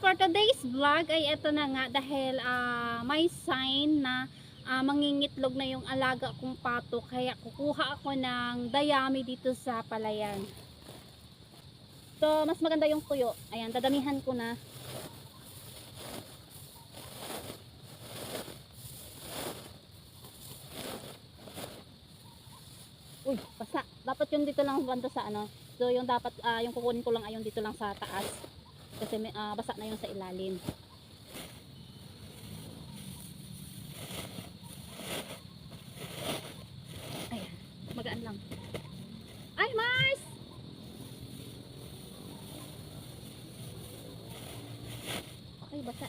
for today's vlog ay ito na nga dahil ah, may sign na ah, mangingitlog na yung alaga kong pato kaya kukuha ako ng dayami dito sa palayan. So, mas maganda yung tuyo. Ayan, dadamihan ko na. Uy, basa. Dapat yung dito lang banda sa ano. So, yung dapat, ah, yung kukunin ko lang ay yung dito lang sa taas. Kasi may, ah, basa na yung sa ilalim. Ayan, magaan lang. Ay, Mars! Okay, basa.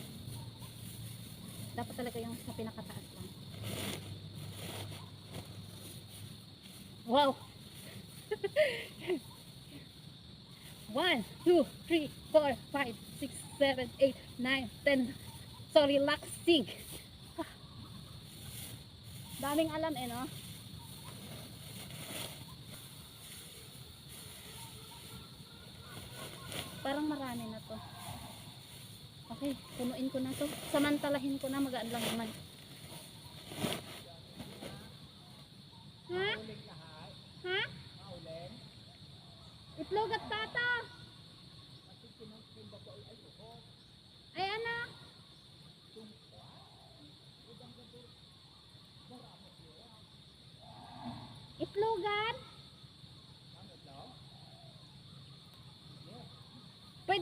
Dapat talaga yung sa pinakataas lang. Wow! One, two, three, four, five, six, seven, eight, nine, ten. Sorry, laksig. Ah. Daming alam eh, no? Parang marami na to. Okay, punuin ko na to. Samantalahin ko na, magaan lang naman.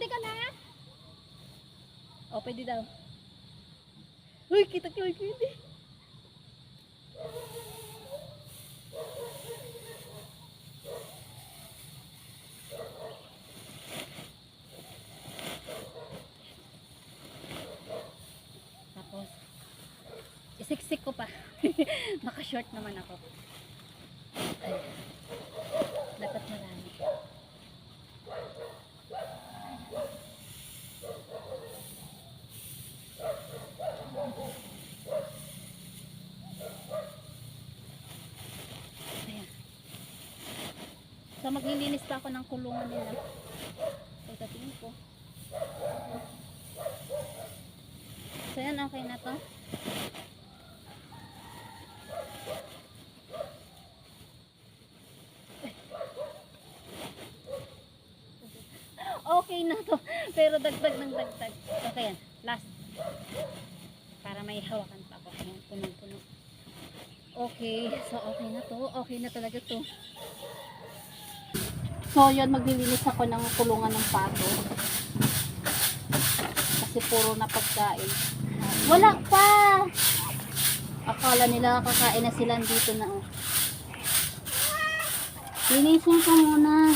Pwede ka na? O, pwede daw. Uy, kita ko, pwede. Tapos, isiksik ko pa. Naka-short naman ako. Ay, So, maglilinis pa ako ng kulungan nila. Tingin ko. So, yan, okay na to. Okay na to. Pero dagdag ng dagdag. Okay yan. Last. Para may hawakan pa ako. Ayan, punong-puno. Okay. So, okay na to. Okay na talaga to. So, yun. Maglilinis ako ng kulungan ng pato. Kasi puro na pagkain. Wala pa! Akala nila kakain na sila dito na. oh. Linisin ko muna.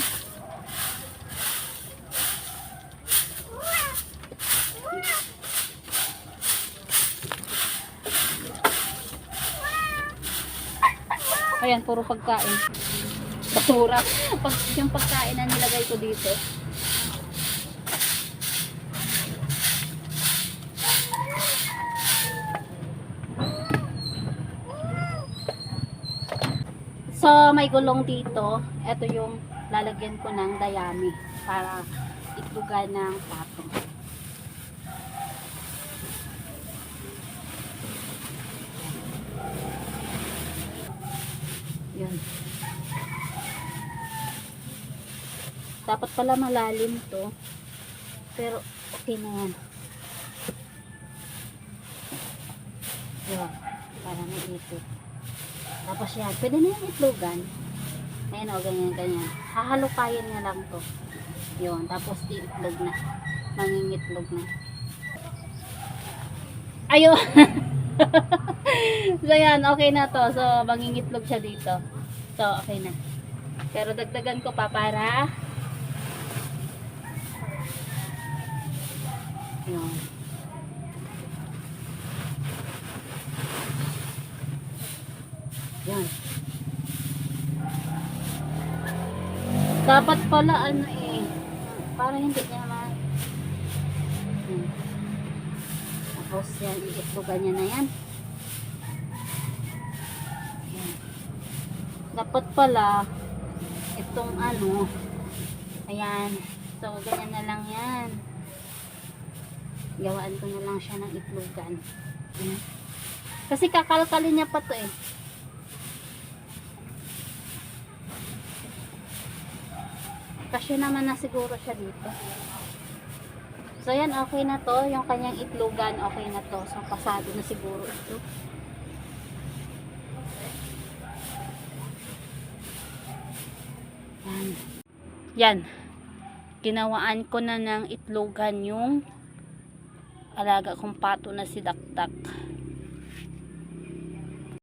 Ayan, puro pagkain. Basura. Pag, yung pagkain na nilagay ko dito. So, may gulong dito. Ito yung lalagyan ko ng dayami para itlugan ng pato. Yan. Dapat pala malalim to. Pero okay na yan. Yan. Para maipit. Tapos yan. Pwede na yung itlogan. Ayan o, ganyan, ganyan. Hahalukayin niya lang to. Yun. Tapos iitlog na. Mangingitlog na. Ayun. so yan, okay na to. So, mangingitlog siya dito. So, okay na. Pero dagdagan ko pa para yun. Yan. Dapat pala ano eh. Para hindi niya naman. Hmm. Tapos yan, iitlogan niya na yan. Yan. Dapat pala, itong ano, ayan. So, ganyan na lang yan. Gawaan ko na lang siya ng itlogan. Kasi kakalkalin niya pa to eh. Kasi naman na siguro siya dito. So yan, okay na to. Yung kanyang itlogan, okay na to. So pasado na siguro ito. Yan. Yan. Ginawaan ko na ng itlogan yung alaga kong pato na si Dakdak.